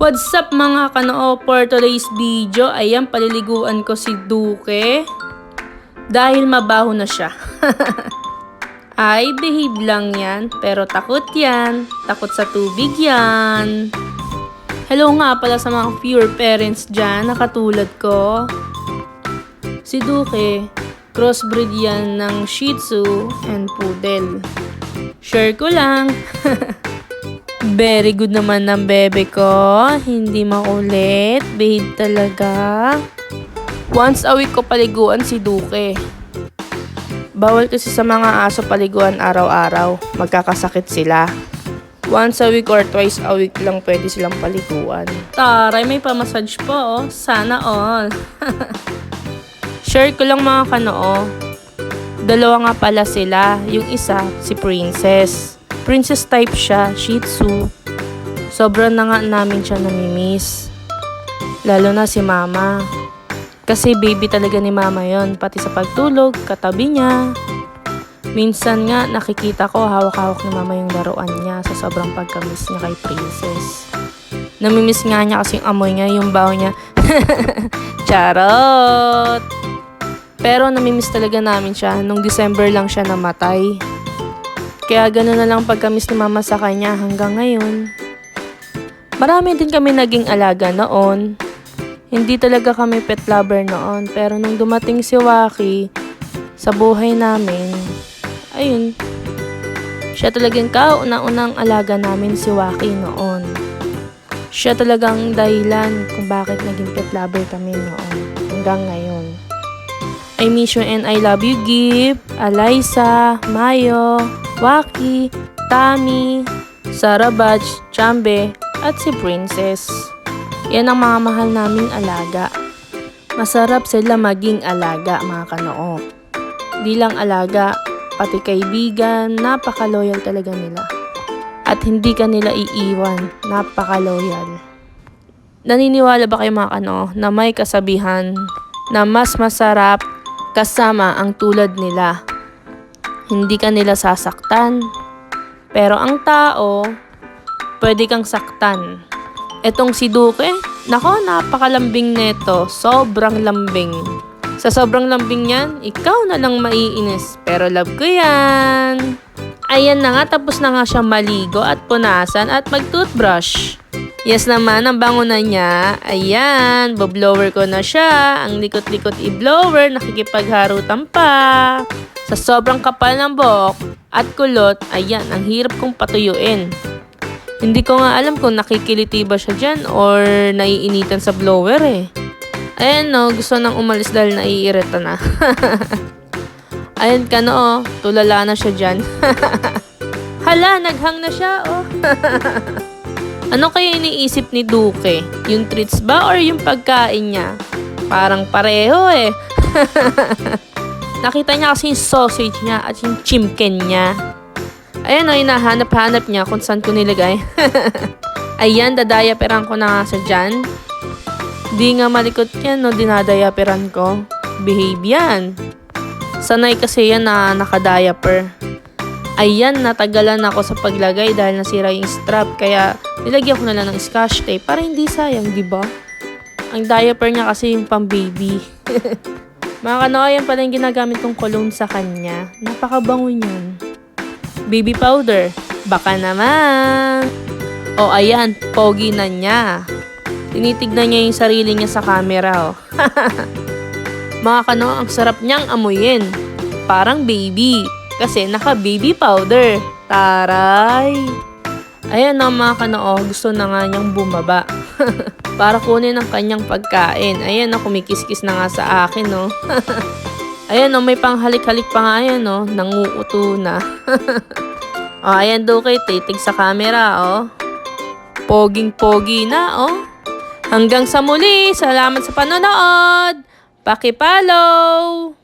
What's up mga kanoo for today's video? Ayan, paliliguan ko si Duke. Dahil mabaho na siya. Ay, behave lang yan. Pero takot yan. Takot sa tubig yan. Hello nga pala sa mga pure parents dyan na katulad ko. Si Duke, crossbreed yan ng Shih Tzu and Poodle. Share ko lang. Very good naman ng bebe ko. Hindi makulit. Behave talaga. Once a week ko paliguan si Duke. Bawal kasi sa mga aso paliguan araw-araw. Magkakasakit sila. Once a week or twice a week lang pwede silang paliguan. Taray, may pamassage po oh. Sana all. Share ko lang mga kanoo. Dalawa nga pala sila. Yung isa, si Princess. Princess type siya, Shih Tzu. Sobrang na nga namin siya namimiss. Lalo na si Mama. Kasi baby talaga ni Mama yon pati sa pagtulog, katabi niya. Minsan nga nakikita ko hawak-hawak ni Mama yung laruan niya sa sobrang pagkamiss niya kay Princess. Namimiss nga niya kasi yung amoy niya, yung baho niya. Charot! Pero namimiss talaga namin siya. Nung December lang siya namatay. Kaya gano'n na lang pagkamis ni mama sa kanya hanggang ngayon. Marami din kami naging alaga noon. Hindi talaga kami pet lover noon. Pero nung dumating si Waki sa buhay namin, ayun, siya talagang kauna-unang alaga namin si Waki noon. Siya talagang dahilan kung bakit naging pet lover kami noon hanggang ngayon. I miss you and I love you, Gip, Eliza, Mayo, Waki, Tami, Sarabaj, Chambe, at si Princess. Yan ang mga mahal naming alaga. Masarap sila maging alaga, mga kanoo. Di lang alaga, pati kaibigan, napaka-loyal talaga nila. At hindi ka nila iiwan, napaka-loyal. Naniniwala ba kayo mga kanoo na may kasabihan na mas masarap kasama ang tulad nila. Hindi ka nila sasaktan. Pero ang tao, pwede kang saktan. Etong si Duke, nako napakalambing neto. Sobrang lambing. Sa sobrang lambing niyan, ikaw na lang maiinis. Pero love ko yan. Ayan na nga, tapos na nga siya maligo at punasan at mag-toothbrush. Yes naman, ang bango na niya. Ayan, boblower ko na siya. Ang likot-likot i-blower, nakikipagharutan pa. Sa sobrang kapal ng buhok at kulot, ayan, ang hirap kong patuyuin. Hindi ko nga alam kung nakikiliti ba siya dyan or naiinitan sa blower eh. Ayan no, gusto nang umalis dahil naiirita na. Ayan ka no, oh, tulala na siya dyan. Hala, naghang na siya oh. Ano kaya iniisip ni Duke? Yung treats ba or yung pagkain niya? Parang pareho eh. Nakita niya kasi yung sausage niya at yung chimken niya. Ayan o, hinahanap-hanap niya kung saan ko nilagay. Ayan, dadayaperan ko na nga sa dyan. Di nga malikot yan, no, dinadayaperan ko. Behave yan. Sanay kasi yan na nakadayaper. Ayan, natagalan ako sa paglagay dahil nasira yung strap. Kaya nilagyan ko na lang ng scotch tape para hindi sayang, di ba? Ang diaper niya kasi yung pang baby. Mga kano, ayan pala yung ginagamit kong cologne sa kanya. Napakabango niyan. Baby powder. Baka naman. O ayan, pogi na niya. Tinitignan niya yung sarili niya sa camera, oh. Mga kano, ang sarap niyang amuyin. Parang baby. Kasi naka-baby powder. Taray! Ayan na mga kanoo, gusto na nga niyang bumaba. Para kunin ang kanyang pagkain. Ayan na, kumikis-kis na nga sa akin, no. ayan no, may panghalik-halik pa nga yan, no. Nanguuto na. oh, ayan do kay titig sa camera, oh. Poging-pogi na, oh. Hanggang sa muli, salamat sa panonood. Pakipollow!